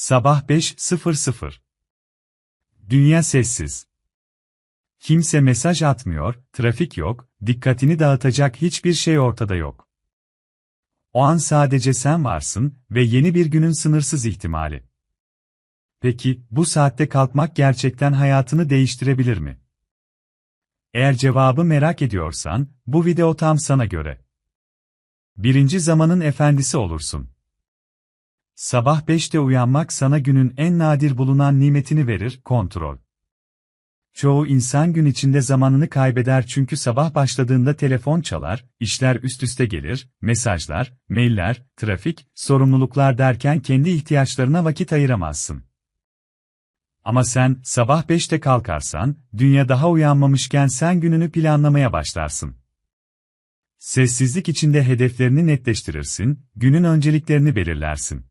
Sabah 5.00. Dünya sessiz. Kimse mesaj atmıyor, trafik yok, dikkatini dağıtacak hiçbir şey ortada yok. O an sadece sen varsın ve yeni bir günün sınırsız ihtimali. Peki, bu saatte kalkmak gerçekten hayatını değiştirebilir mi? Eğer cevabı merak ediyorsan, bu video tam sana göre. Birinci zamanın efendisi olursun. Sabah 5'te uyanmak sana günün en nadir bulunan nimetini verir, kontrol. Çoğu insan gün içinde zamanını kaybeder çünkü sabah başladığında telefon çalar, işler üst üste gelir, mesajlar, mailler, trafik, sorumluluklar derken kendi ihtiyaçlarına vakit ayıramazsın. Ama sen, sabah 5'te kalkarsan, dünya daha uyanmamışken sen gününü planlamaya başlarsın. Sessizlik içinde hedeflerini netleştirirsin, günün önceliklerini belirlersin.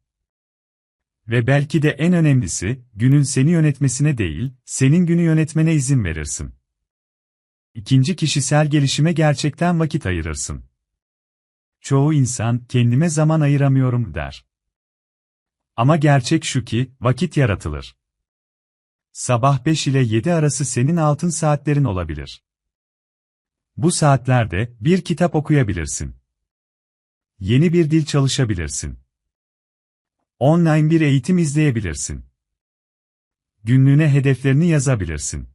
Ve belki de en önemlisi, günün seni yönetmesine değil, senin günü yönetmene izin verirsin. İkinci kişisel gelişime gerçekten vakit ayırırsın. Çoğu insan, kendime zaman ayıramıyorum der. Ama gerçek şu ki, vakit yaratılır. Sabah 5 ile 7 arası senin altın saatlerin olabilir. Bu saatlerde bir kitap okuyabilirsin. Yeni bir dil çalışabilirsin. Online bir eğitim izleyebilirsin. Günlüğüne hedeflerini yazabilirsin.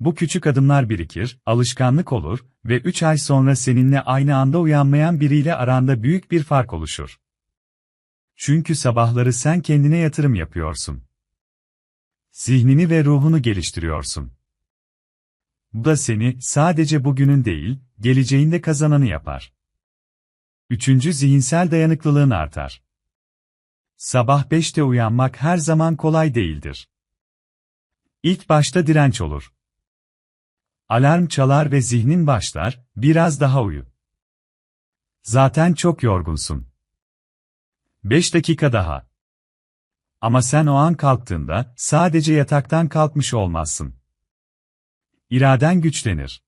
Bu küçük adımlar birikir, alışkanlık olur ve 3 ay sonra seninle aynı anda uyanmayan biriyle aranda büyük bir fark oluşur. Çünkü sabahları sen kendine yatırım yapıyorsun. Zihnini ve ruhunu geliştiriyorsun. Bu da seni sadece bugünün değil, geleceğinde kazananı yapar. Üçüncü zihinsel dayanıklılığın artar. Sabah 5'te uyanmak her zaman kolay değildir. İlk başta direnç olur. Alarm çalar ve zihnin başlar, biraz daha uyu. Zaten çok yorgunsun. 5 dakika daha. Ama sen o an kalktığında sadece yataktan kalkmış olmazsın. İraden güçlenir.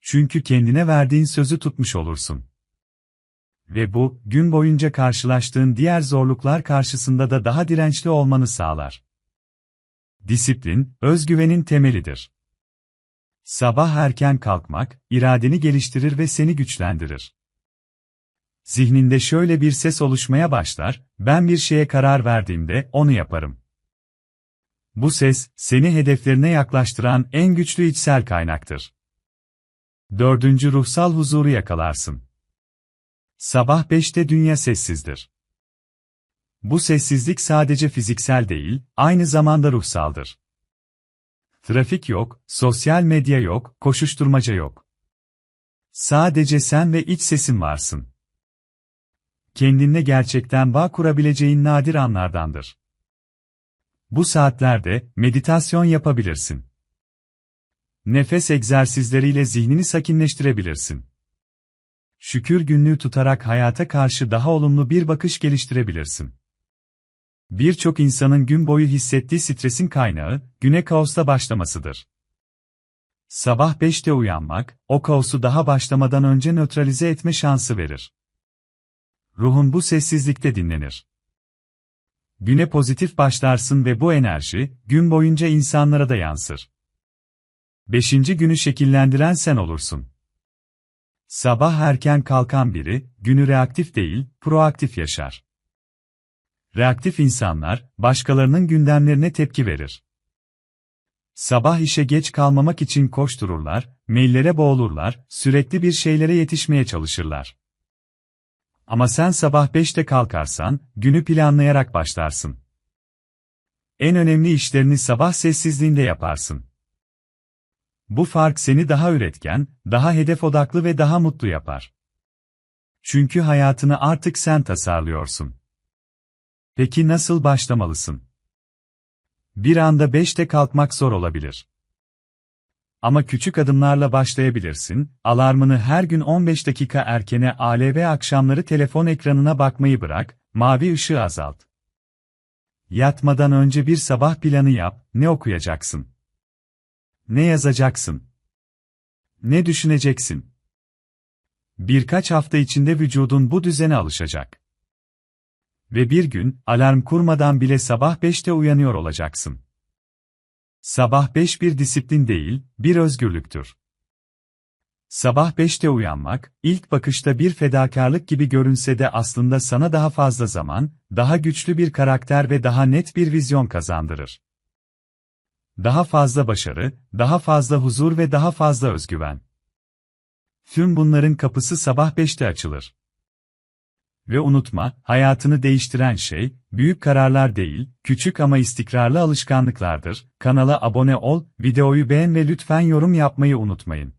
Çünkü kendine verdiğin sözü tutmuş olursun. Ve bu, gün boyunca karşılaştığın diğer zorluklar karşısında da daha dirençli olmanı sağlar. Disiplin, özgüvenin temelidir. Sabah erken kalkmak, iradeni geliştirir ve seni güçlendirir. Zihninde şöyle bir ses oluşmaya başlar, ben bir şeye karar verdiğimde onu yaparım. Bu ses, seni hedeflerine yaklaştıran en güçlü içsel kaynaktır. Dördüncü ruhsal huzuru yakalarsın. Sabah 5'te dünya sessizdir. Bu sessizlik sadece fiziksel değil, aynı zamanda ruhsaldır. Trafik yok, sosyal medya yok, koşuşturmaca yok. Sadece sen ve iç sesin varsın. Kendinle gerçekten bağ kurabileceğin nadir anlardandır. Bu saatlerde meditasyon yapabilirsin. Nefes egzersizleriyle zihnini sakinleştirebilirsin. Şükür günlüğü tutarak hayata karşı daha olumlu bir bakış geliştirebilirsin. Birçok insanın gün boyu hissettiği stresin kaynağı, güne kaosta başlamasıdır. Sabah 5'te uyanmak, o kaosu daha başlamadan önce nötralize etme şansı verir. Ruhun bu sessizlikte dinlenir. Güne pozitif başlarsın ve bu enerji, gün boyunca insanlara da yansır. Beşinci günü şekillendiren sen olursun. Sabah erken kalkan biri, günü reaktif değil, proaktif yaşar. Reaktif insanlar, başkalarının gündemlerine tepki verir. Sabah işe geç kalmamak için koştururlar, maillere boğulurlar, sürekli bir şeylere yetişmeye çalışırlar. Ama sen sabah 5'te kalkarsan, günü planlayarak başlarsın. En önemli işlerini sabah sessizliğinde yaparsın. Bu fark seni daha üretken, daha hedef odaklı ve daha mutlu yapar. Çünkü hayatını artık sen tasarlıyorsun. Peki nasıl başlamalısın? Bir anda 5'te kalkmak zor olabilir. Ama küçük adımlarla başlayabilirsin, alarmını her gün 15 dakika erkene al ve akşamları telefon ekranına bakmayı bırak, mavi ışığı azalt. Yatmadan önce bir sabah planı yap, ne okuyacaksın? Ne yazacaksın? Ne düşüneceksin? Birkaç hafta içinde vücudun bu düzene alışacak. Ve bir gün, alarm kurmadan bile sabah 5'te uyanıyor olacaksın. Sabah 5 bir disiplin değil, bir özgürlüktür. Sabah 5'te uyanmak, ilk bakışta bir fedakarlık gibi görünse de aslında sana daha fazla zaman, daha güçlü bir karakter ve daha net bir vizyon kazandırır. Daha fazla başarı, daha fazla huzur ve daha fazla özgüven. Tüm bunların kapısı sabah 5'te açılır. Ve unutma, hayatını değiştiren şey, büyük kararlar değil, küçük ama istikrarlı alışkanlıklardır. Kanala abone ol, videoyu beğen ve lütfen yorum yapmayı unutmayın.